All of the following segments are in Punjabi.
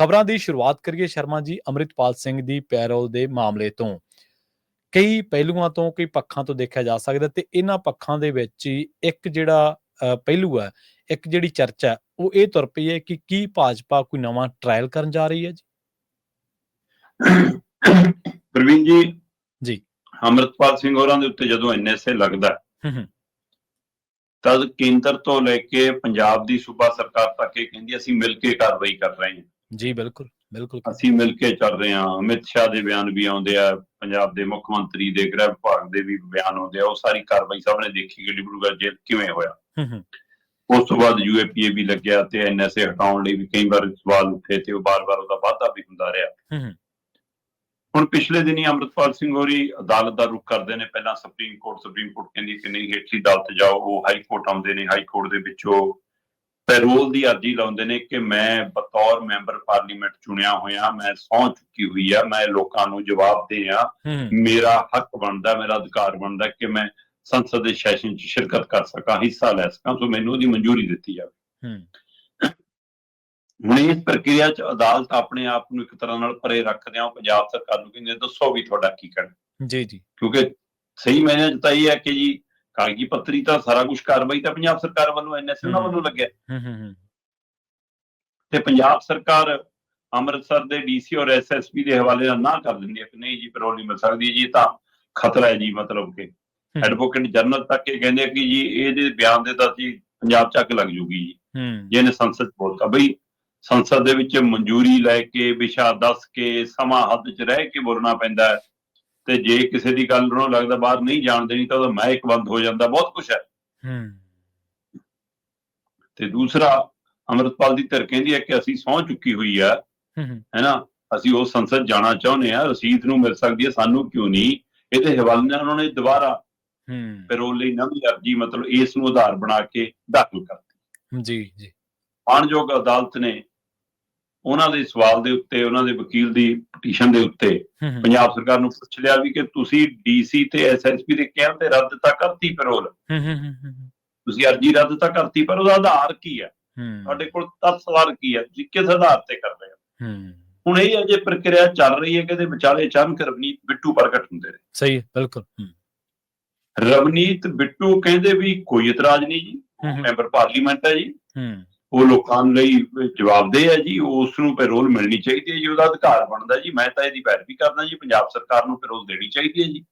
ਖਬਰਾਂ ਦੀ ਸ਼ੁਰੂਆਤ ਕਰੀਏ ਸ਼ਰਮਾ ਜੀ ਅੰਮ੍ਰਿਤਪਾਲ ਸਿੰਘ ਦੀ ਪੈਰੋਲ ਦੇ ਮਾਮਲੇ ਤੋਂ। ਕਈ ਪਹਿਲੂਆਂ ਤੋਂ ਕਈ ਪੱਖਾਂ ਤੋਂ ਦੇਖਿਆ ਜਾ ਸਕਦਾ ਤੇ ਇਹਨਾਂ ਪੱਖਾਂ ਦੇ ਵਿੱਚ ਹੀ ਇੱਕ ਜਿਹੜਾ ਪਹਿਲੂ ਹੈ ਇੱਕ ਜਿਹੜੀ ਚਰਚਾ ਉਹ ਇਹ ਤੁਰ ਪਈ ਹੈ ਕਿ ਕੀ ਭਾਜਪਾ ਕੋਈ ਨਵਾਂ ਟ੍ਰਾਇਲ ਕਰਨ ਜਾ ਰਹੀ ਹੈ ਜੀ? ਪ੍ਰਵੀਨ ਜੀ ਜੀ। ਅਮਰਤਪਾਲ ਸਿੰਘ ਹੋਰਾਂ ਦੇ ਉੱਤੇ ਜਦੋਂ ਐਨਐਸਏ ਲੱਗਦਾ ਤਦ ਕੇਂਦਰ ਤੋਂ ਲੈ ਕੇ ਪੰਜਾਬ ਦੀ ਸੂਬਾ ਸਰਕਾਰ ਤੱਕ ਇਹ ਕਹਿੰਦੀ ਅਸੀਂ ਮਿਲ ਕੇ ਕਾਰਵਾਈ ਕਰ ਰਹੇ ਹਾਂ। ਜੀ ਬਿਲਕੁਲ ਬਿਲਕੁਲ। ਅਸੀਂ ਮਿਲ ਕੇ ਚੱਲ ਰਹੇ ਹਾਂ। ਅਮਿਤ ਸ਼ਾਹ ਦੇ ਬਿਆਨ ਵੀ ਆਉਂਦੇ ਆ ਪੰਜਾਬ ਦੇ ਮੁੱਖ ਮੰਤਰੀ ਦੇ ਗ੍ਰਹਿ ਵਿਭਾਗ ਦੇ ਵੀ ਬਿਆਨ ਆਉਂਦੇ ਆ ਉਹ ਸਾਰੀ ਕਾਰਵਾਈ ਸਾਹਮਣੇ ਦੇਖੀ ਗਈ ਡਿਬਰੂਗੜ੍ਹ ਜੇਲ੍ਹ ਕਿਵੇਂ ਹੋਇਆ। ਹੂੰ ਹੂੰ। ਉਸ ਤੋਂ ਬਾਅਦ ਯੂਏਪੀਏ ਵੀ ਲੱਗਿਆ ਤੇ ਐਨਐਸਏ ਹਟਾਉਣ ਲਈ ਵੀ ਕਈ ਵਾਰ ਸਵਾਲ ਉੱਠੇ ਤੇ ਉਹ ਬਾਰ-ਬਾਰ ਉਹਦਾ ਵਾਧਾ ਵੀ ਹੁੰਦਾ ਰਿਹਾ। ਹੂੰ ਹੂੰ। ਹੁਣ ਪਿਛਲੇ ਦਿਨੀ ਅੰਮ੍ਰਿਤਪਾਲ ਸਿੰਘ ਹੋਰੀ ਅਦਾਲਤ ਦਾ ਰੁਖ ਕਰਦੇ ਨੇ। ਪਹਿਲਾਂ ਸੁਪਰੀਮ ਕੋਰਟ ਸੁਪਰੀਮ ਕੋਰਟ ਕਹਿੰਦੀ ਕਿ ਨਹੀਂ ਹੇਠਲੀ ਅਦਾਲਤ ਜਾਓ ਉਹ ਹਾਈ ਕੋਰਟ ਆਉਂਦੇ ਨੇ ਹਾਈ ਕੋਰਟ ਦੇ ਵਿੱਚੋਂ ਪੈਰੋਲ ਦੀ ਅਰਜ਼ੀ ਲਾਉਂਦੇ ਨੇ ਕਿ ਮੈਂ ਬਤੌਰ ਮੈਂਬਰ ਪਾਰਲੀਮੈਂਟ ਚੁਣਿਆ ਹੋਇਆ ਮੈਂ ਸਹੁੰ ਚੁੱਕੀ ਹੋਈ ਆ ਮੈਂ ਲੋਕਾਂ ਨੂੰ ਜਵਾਬ ਦੇ ਆ ਹੂੰ। ਹੂੰ, ਮੇਰਾ ਹੱਕ ਬਣਦਾ ਮੇਰਾ ਅਧਿਕਾਰ ਬਣਦਾ ਕਿ ਮੈਂ ਸੰਸਦ ਦੇ ਸੈਸ਼ਨ 'ਚ ਸ਼ਿਰਕਤ ਕਰ ਸਕਾਂ ਹਿੱਸਾ ਲੈ ਸਕਾਂ ਸੋ ਮੈਨੂੰ ਉਹਦੀ ਮਨਜ਼ੂਰੀ ਦਿੱਤੀ ਜਾਵੇ। ਹੁਣ ਇਸ ਪ੍ਰਕਿਰਿਆ 'ਚ ਅਦਾਲਤ ਆਪਣੇ ਆਪ ਨੂੰ ਇੱਕ ਤਰ੍ਹਾਂ ਨਾਲ ਪਰੇ ਰੱਖਦਿਆਂ ਉਹ ਪੰਜਾਬ ਸਰਕਾਰ ਨੂੰ ਕਹਿੰਦੇ ਦੱਸੋ ਵੀ ਤੁਹਾਡਾ ਕੀ ਕਹਿਣਾ। ਜੀ ਜੀ। ਕਿਉਂਕਿ ਸਹੀ ਮਾਇਨੇ 'ਚ ਤਾਂ ਇਹ ਹੈ ਕਿ ਜੀ ਕਾਗਜ਼ੀ ਪੱਤਰੀ ਤਾਂ ਸਾਰਾ ਕੁਝ ਕਾਰਵਾਈ ਤਾਂ ਪੰਜਾਬ ਸਰਕਾਰ ਵੱਲੋਂ ਐਨਐਸਏ ਉਹਨਾਂ। ਵੱਲੋਂ ਲੱਗਿਆ ਹੂੰ ਹੂੰ ਤੇ ਪੰਜਾਬ ਸਰਕਾਰ ਅੰਮ੍ਰਿਤਸਰ ਦੇ ਡੀਸੀ ਔਰ ਐਸਐਸਪੀ ਦੇ ਹਵਾਲੇ ਨਾਲ ਨਾ ਕਰ ਦਿੰਦੀ ਹੈ ਕਿ ਨਹੀਂ ਜੀ ਪੈਰੋਲ ਨਹੀਂ ਮਿਲ ਸਕਦੀ ਜੀ ਤਾਂ ਖਤਰਾ ਹੈ ਜੀ ਮਤਲਬ ਕਿ। ਐਡਵੋਕੇਟ ਜਨਰਲ ਤੱਕ ਇਹ ਕਹਿੰਦੇ ਕਿ ਜੀ ਇਹਦੇ ਬਿਆਨ ਦੇ ਤਾਂ ਜੀ ਪੰਜਾਬ ਚੱਕ ਲੱਗ ਜੂਗੀ ਜੀ ਜਿਹਨੇ ਸੰਸਦ ਬੋਲਤਾ ਬਈ ਸੰਸਦ ਦੇ ਵਿੱਚ ਮਨਜ਼ੂਰੀ ਲੈ ਕੇ ਵਿਸ਼ਾ ਦੱਸ ਕੇ ਸਮਾਂ ਹੱਦ 'ਚ ਰਹਿ ਕੇ ਬੋਲਣਾ ਪੈਂਦਾ ਹੈ ਤੇ ਜੇ ਕਿਸੇ ਦੀ ਗੱਲ ਨੂੰ ਲੱਗਦਾ ਬਾਹਰ ਨਹੀਂ ਜਾਣ ਦੇਣੀ ਤਾਂ ਉਹਦਾ ਮਾਈਕ ਬੰਦ ਹੋ ਜਾਂਦਾ ਬਹੁਤ ਕੁਝ ਹੈ। ਹੂੰ। ਤੇ ਦੂਸਰਾ ਅਮਰਤਪਾਲ ਦੀ ਧਿਰ ਕਹਿੰਦੀ ਹੈ ਕਿ ਅਸੀਂ ਸਹੁੰ ਚੁੱਕੀ ਹੋਈ ਹੂੰ ਹੈਨਾ ਅਸੀਂ ਉਹ ਸੰਸਦ ਜਾਣਾ ਚਾਹੁੰਦੇ ਆ ਰਸੀਦ ਨੂੰ ਮਿਲ ਸਕਦੀ ਹੈ ਸਾਨੂੰ ਕਿਉਂ ਨਹੀਂ? ਇਹਦੇ ਹਵਾਲੇ ਨਾਲ ਉਹਨਾਂ ਨੇ ਦੁਬਾਰਾ ਹੂੰ। ਪੈਰੋਲ ਲਈ ਨਵੀਂ ਅਰਜੀ ਮਤਲਬ ਇਸ ਨੂੰ ਆਧਾਰ ਬਣਾ ਕੇ ਦਾਖਲ ਕਰਤੀ। ਜੀ ਜੀ। ਮਾਣਯੋਗ ਅਦਾਲਤ ਨੇ ਉਹਨਾਂ ਦੇ ਸਵਾਲ ਦੇ ਉੱਤੇ ਉਹਨਾਂ ਦੇ ਵਕੀਲ ਦੀ ਪਟੀਸ਼ਨ ਦੇ ਉੱਤੇ ਪੰਜਾਬ ਸਰਕਾਰ ਨੂੰ ਪੁੱਛ ਲਿਆ ਵੀ ਕਿ ਤੁਸੀਂ ਡੀਸੀ ਤੇ ਐਸਐਸਪੀ ਦੇ ਕਹਿਣ ਤੇ ਰੱਦ ਤਾਂ ਕਰਤੀ ਪੈਰੋਲ ਤੁਸੀਂ ਅਰਜੀ ਰੱਦ ਤਾਂ ਕਰਤੀ ਪਰ ਉਹਦਾ ਆਧਾਰ ਕੀ ਹੈ? ਤੁਹਾਡੇ ਕੋਲ ਤੱਥ ਕੀ ਹੈ? ਤੁਸੀਂ ਕਿਸ ਆਧਾਰ ਤੇ ਕਰ ਰਹੇ ਹੋ? ਹੁਣ ਇਹ ਅਜੇ ਪ੍ਰਕਿਰਿਆ ਚੱਲ ਰਹੀ ਹੈ ਕਿ ਇਹਦੇ ਵਿਚਾਲੇ ਅਚਾਨਕ ਰਵਨੀਤ ਬਿੱਟੂ ਪ੍ਰਗਟ ਹੁੰਦੇ ਨੇ। ਸਹੀ ਬਿਲਕੁਲ। ਰਵਨੀਤ ਬਿੱਟੂ ਕਹਿੰਦੇ ਵੀ ਕੋਈ ਇਤਰਾਜ਼ ਨਹੀਂ ਜੀ। ਮੈਂਬਰ ਪਾਰਲੀਮੈਂਟ ਹੈ ਜੀ। ਉਹ ਲੋਕਾਂ ਲਈ ਜਵਾਬਦੇਹ ਹੈ ਜੀ ਉਸ ਨੂੰ ਪੈਰੋਲ ਮਿਲਣੀ ਚਾਹੀਦੀ ਹੈ ਜੀ ਉਹਦਾ ਅਧਿਕਾਰ ਬਣਦਾ ਜੀ। ਮੈਂ ਤਾਂ ਇਹਦੀ ਪੈਰਵੀ ਕਰਦਾ ਜੀ ਪੰਜਾਬ ਸਰਕਾਰ ਨੂੰ ਪੈਰੋਲ ਦੇਣੀ ਚਾਹੀਦੀ ਹੈ ਜੀ।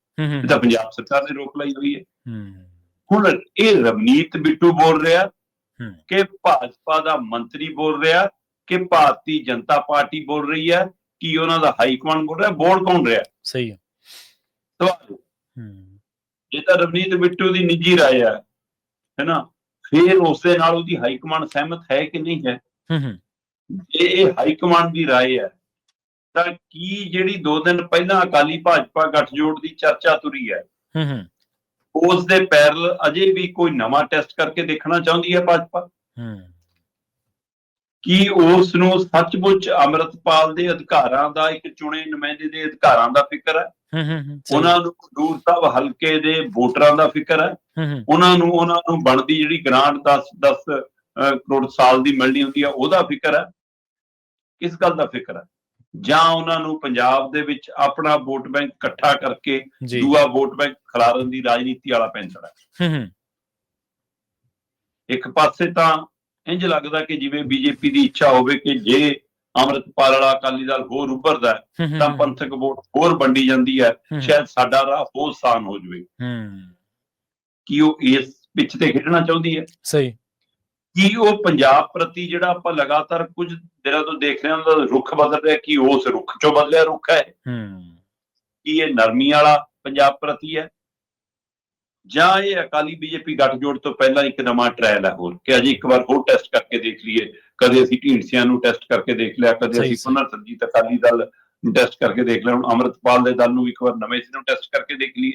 ਇਹ ਤਾਂ ਪੰਜਾਬ ਸਰਕਾਰ ਨੇ ਰੋਕ ਲਈ ਹੋਈ ਹੈ। ਹੁਣ ਇਹ ਰਵਨੀਤ ਬਿੱਟੂ ਬੋਲ ਰਿਹਾ। ਕਿ ਭਾਜਪਾ ਦਾ ਮੰਤਰੀ ਬੋਲ ਰਿਹਾ ਕਿ ਭਾਰਤੀ ਜਨਤਾ ਪਾਰਟੀ ਬੋਲ ਰਹੀ ਹੈ ਕਿ ਉਹਨਾਂ ਦਾ ਹਾਈ ਕਮਾਂਡ ਬੋਲ ਰਿਹਾ ਬੋਲ ਕੌਣ ਰਿਹਾ? ਸਹੀ ਹੈ। ਸਵਾਲ। ਹੂੰ। ਜੇ ਤਾਂ ਰਵਨੀਤ ਬਿੱਟੂ ਦੀ ਨਿੱਜੀ ਰਾਏ ਹੈ ਹੈਨਾ ਫਿਰ ਉਸ ਦੇ ਨਾਲ ਉਹਦੀ ਹਾਈ ਕਮਾਂਡ ਸਹਿਮਤ ਹੈ ਕਿ ਨਹੀਂ ਹੈ? ਹੂੰ ਹੂੰ। ਜੇ ਇਹ ਹਾਈ ਕਮਾਂਡ ਦੀ ਰਾਏ ਹੈ ਤਾਂ ਕੀ ਜਿਹੜੀ 2 ਦਿਨ ਪਹਿਲਾਂ ਅਕਾਲੀ ਭਾਜਪਾ ਗੱਠਜੋੜ ਦੀ ਚਰਚਾ ਤੁਰੀ ਹੈ ਹੂੰ ਹੂੰ। ਉਸ ਦੇ ਪੈਰਲ ਅਜੇ ਵੀ ਕੋਈ ਨਵਾਂ ਟੈਸਟ ਕਰਕੇ ਦੇਖਣਾ ਚਾਹੁੰਦੀ ਹੈ ਭਾਜਪਾ? ਹੂੰ। ਕੀ ਉਸ ਨੂੰ ਸੱਚਮੁੱਚ ਅੰਮ੍ਰਿਤਪਾਲ ਦੇ ਅਧਿਕਾਰਾਂ ਦਾ ਇੱਕ ਚੁਣੇ ਨੁਮਾਇੰਦੇ ਦੇ ਅਧਿਕਾਰਾਂ ਦਾ ਫਿਕਰ ਹੈ। ਉਹਨਾਂ ਨੂੰ ਖਡੂਰ ਸਾਹਿਬ ਹਲਕੇ ਦੇ ਵੋਟਰਾਂ ਦਾ ਫਿਕਰ ਹੈ। ਉਹਨਾਂ ਨੂੰ ਉਹਨਾਂ ਨੂੰ ਬਣਦੀ ਜਿਹੜੀ ਗ੍ਰਾਂਟ 10 10 ਕਰੋੜ ਸਾਲ ਦੀ ਮਿਲਣੀ ਹੁੰਦੀ ਹੈ ਉਹਦਾ ਫਿਕਰ ਹੈ। ਕਿਸ ਗੱਲ ਦਾ ਫਿਕਰ ਹੈ? ਜਾਂ ਉਹਨਾਂ ਨੂੰ ਪੰਜਾਬ ਦੇ ਵਿੱਚ ਆਪਣਾ ਵੋਟ ਬੈਂਕ ਇਕੱਠਾ ਕਰਕੇ ਦੂਆ ਵੋਟ ਬੈਂਕ ਖਿਲਾਰਨ ਦੀ ਰਾਜਨੀਤੀ ਵਾਲਾ ਹੂੰ ਹੂੰ। ਇੱਕ ਪਾਸੇ ਤਾਂ ਇੰਜ ਲੱਗਦਾ ਕਿ ਜਿਵੇਂ ਬੀਜੇਪੀ ਦੀ ਇੱਛਾ ਹੋਵੇ ਕਿ ਜੇ ਅੰਮ੍ਰਿਤਪਾਲ ਵਾਲਾ ਅਕਾਲੀ ਦਲ ਹੋਰ ਉੱਭਰਦਾ ਤਾਂ ਪੰਥਕ ਵੋਟ ਹੋਰ ਵੰਡੀ ਜਾਂਦੀ ਹੈ ਸ਼ਾਇਦ ਸਾਡਾ ਰਾਹ ਹੋਰ ਆਸਾਨ ਹੋ ਜਾਵੇ। ਹੂੰ। ਕੀ ਉਹ ਇਸ ਪਿੱਛ ਤੇ ਖੇਡਣਾ ਚਾਹੁੰਦੀ ਹੈ? ਸਹੀ। ਕੀ ਉਹ ਪੰਜਾਬ ਪ੍ਰਤੀ ਜਿਹੜਾ ਆਪਾਂ ਲਗਾਤਾਰ ਕੁਝ ਦਿਨਾਂ ਤੋਂ ਦੇਖ ਰਹੇ ਹਾਂ ਉਹਦਾ ਰੁਖ ਬਦਲ ਰਿਹਾ ਕੀ ਉਸ ਰੁਖ ਚੋਂ ਬਦਲਿਆ ਰੁਖ ਹੈ? ਹੂੰ। ਕੀ ਇਹ ਨਰਮੀ ਵਾਲਾ ਪੰਜਾਬ ਪ੍ਰਤੀ ਹੈ? ਜਾਂ ਇਹ ਅਕਾਲੀ ਬੀਜੇਪੀ ਗੱਠਜੋੜ ਤੋਂ ਪਹਿਲਾਂ ਇੱਕ ਨਵਾਂ ਟ੍ਰਾਇਲ ਹੈ ਹੋਰ ਕਿ ਅਜੇ ਇੱਕ ਵਾਰ ਹੋਰ ਟੈਸਟ ਕਰਕੇ ਦੇਖ ਲਈਏ। ਕਦੇ ਅਸੀਂ ਢੀਂਡਸਿਆਂ ਨੂੰ ਟੈਸਟ ਕਰਕੇ ਦੇਖ ਲਿਆ ਕਦੇ ਅਸੀਂ। ਪੁਨਰ ਸਰਜੀਤ ਅਕਾਲੀ ਦਲ ਨੂੰ ਟੈਸਟ ਕਰਕੇ ਦੇਖ ਲਿਆ। ਹੁਣ ਅੰਮ੍ਰਿਤਪਾਲ ਦੇ ਦਲ ਨੂੰ ਇੱਕ ਵਾਰ ਨਵੇਂ ਸਿਰੋਂ ਟੈਸਟ ਕਰਕੇ ਦੇਖ ਲਈਏ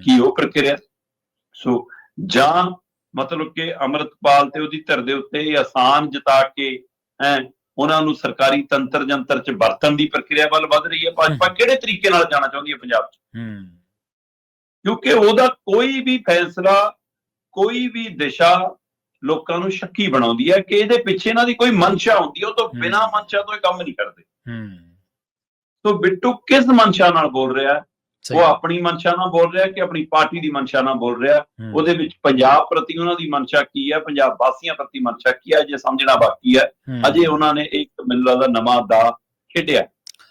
ਕੀ ਉਹ ਪ੍ਰਕਿਰਿਆ ਸੋ ਜਾਂ ਮਤਲਬ ਕਿ ਅੰਮ੍ਰਿਤਪਾਲ ਤੇ ਉਹਦੀ ਧਿਰ ਦੇ ਉੱਤੇ ਇਹ ਆਸਾਨ ਜਤਾ ਕੇ ਹੈ ਉਹਨਾਂ ਨੂੰ ਸਰਕਾਰੀ ਤੰਤਰ ਜੰਤਰ ਚ ਵਰਤਣ ਦੀ ਪ੍ਰਕਿਰਿਆ ਵੱਲ ਵੱਧ ਰਹੀ ਹੈ। ਭਾਜਪਾ ਕਿਹੜੇ ਤਰੀਕੇ ਨਾਲ ਜਾਣਾ ਚਾਹੁੰਦੀ ਹੈ ਪੰਜਾਬ 'ਚ? ਹੂੰ। ਕਿਉਂਕਿ ਉਹਦਾ ਕੋਈ ਵੀ ਫੈਸਲਾ ਕੋਈ ਵੀ ਦਿਸ਼ਾ ਲੋਕਾਂ ਨੂੰ ਸ਼ੱਕੀ ਬਣਾਉਂਦੀ ਹੈ ਕਿ ਇਹਦੇ ਪਿੱਛੇ ਇਹਨਾਂ ਦੀ ਕੋਈ ਮਨਸ਼ਾ ਹੁੰਦੀ ਹੈ। ਉਹ ਤੋਂ। ਬਿਨਾਂ ਮਨਸ਼ਾ ਤੋਂ ਇਹ ਕੰਮ ਨਹੀਂ ਕਰਦੇ। ਹੂੰ। ਸੋ ਬਿੱਟੂ ਕਿਸ ਮਨਸ਼ਾ ਨਾਲ ਬੋਲ ਰਿਹਾ ਹੈ? ਉਹ ਆਪਣੀ ਮਨਸ਼ਾ ਨਾਲ ਬੋਲ ਰਿਹਾ ਕਿ ਆਪਣੀ ਪਾਰਟੀ ਦੀ ਮਨਸ਼ਾ ਨਾਲ ਬੋਲ ਰਿਹਾ? ਉਹਦੇ ਵਿੱਚ ਪੰਜਾਬ ਪ੍ਰਤੀ ਉਹਨਾਂ ਦੀ ਮਨਸ਼ਾ ਕੀ ਹੈ? ਪੰਜਾਬ ਵਾਸੀਆਂ ਪ੍ਰਤੀ ਮਨਸ਼ਾ ਕੀ ਹੈ? ਜੇ ਸਮਝਣਾ ਬਾਕੀ ਹੈ। ਹੂੰ, ਅਜੇ ਉਹਨਾਂ ਨੇ ਇੱਕ ਮੈਨੂੰ ਲੱਗਦਾ ਨਵਾਂ ਦਾ ਖੇਡਿਆ।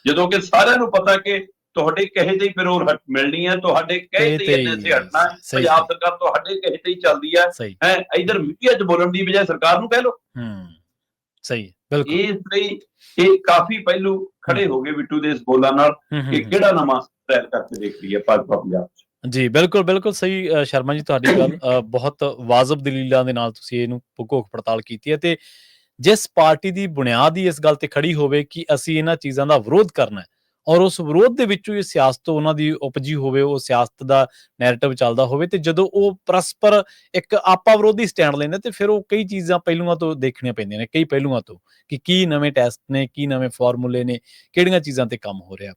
ਜਦੋਂ ਕਿ ਸਾਰਿਆਂ ਨੂੰ ਪਤਾ ਕਿ ਤੁਹਾਡੇ ਕਹੇ ਤੇ ਹੀ ਫਿਰ ਉਹ ਹਟ ਮਿਲਣੀ ਹੈ ਤੁਹਾਡੇ ਕਹੇ ਤੇ ਹੀ ਇੰਨੇ ਸੇ ਹਟਣਾ ਪੰਜਾਬ ਸਰਕਾਰ ਤੁਹਾਡੇ ਕਹੇ ਤੇ ਹੀ ਚੱਲਦੀ ਹੈ। ਹੈ ਇਧਰ ਮੀਡੀਆ 'ਚ ਬੋਲਣ ਦੀ ਬਜਾਏ ਸਰਕਾਰ ਨੂੰ ਕਹਿ ਲੋ ਹੂੰ ਸਹੀ ਬਿਲਕੁਲ। ਇਸ ਲਈ ਇਹ ਕਾਫੀ ਪਹਿਲੂ ਖੜੇ ਹੋ। ਗਏ ਬਿੱਟੂ ਦੇ ਇਸ ਬੋਲਾਂ ਨਾਲ ਕਿ। ਕਿਹੜਾ ਨਵਾਂ ਸਟਾਈਲ ਕਰਕੇ ਦੇਖ ਰਹੀ ਹੈ ਭਾਜਪਾ ਪੰਜਾਬ ਜੀ ਬਿਲਕੁਲ ਬਿਲਕੁਲ ਸਹੀ ਸ਼ਰਮਾ ਜੀ ਤੁਹਾਡੀ ਗੱਲ ਬਹੁਤ ਵਾਜਬ ਦਲੀਲਾਂ ਦੇ ਨਾਲ ਤੁਸੀਂ ਇਹਨੂੰ ਭੁਗੋਕ ਪੜਤਾਲ ਕੀਤੀ ਹੈ ਤੇ ਜਿਸ ਪਾਰਟੀ ਦੀ ਬੁਨਿਆਦ ਹੀ ਇਸ ਗੱਲ ਤੇ ਖੜੀ ਹੋਵੇ ਕਿ ਅਸੀਂ ਇਹਨਾਂ ਚੀਜ਼ਾਂ ਦਾ ਵਿਰੋਧ ਕਰਨਾ ਹੈ ਔਰ ਉਸ ਵਿਰੋਧ ਦੇ ਵਿੱਚੋਂ ਇਹ ਸਿਆਸਤ ਉਹਨਾਂ ਦੀ ਉਪਜੀ ਹੋਵੇ, ਉਹ ਸਿਆਸਤ ਦਾ ਨੈਰੇਟਿਵ ਚੱਲਦਾ ਹੋਵੇ ਤੇ ਜਦੋਂ ਉਹ ਪਰਸਪਰ ਇੱਕ ਆਪਾ ਵਿਰੋਧੀ ਸਟੈਂਡ ਲੈਂਦੇ ਤੇ ਫਿਰ ਉਹ ਕਈ ਚੀਜ਼ਾਂ ਪਹਿਲੂਆਂ ਤੋਂ ਦੇਖਣੀਆਂ ਪੈਂਦੀਆਂ ਨੇ, ਕਈ ਪਹਿਲੂਆਂ ਤੋਂ ਕਿ ਕੀ ਨਵੇਂ ਟੈਸਟ ਨੇ, ਕੀ ਨਵੇਂ ਫਾਰਮੂਲੇ ਨੇ, ਕਿਹੜੀਆਂ ਚੀਜ਼ਾਂ ਤੇ ਕੰਮ ਹੋ ਰਿਹਾ।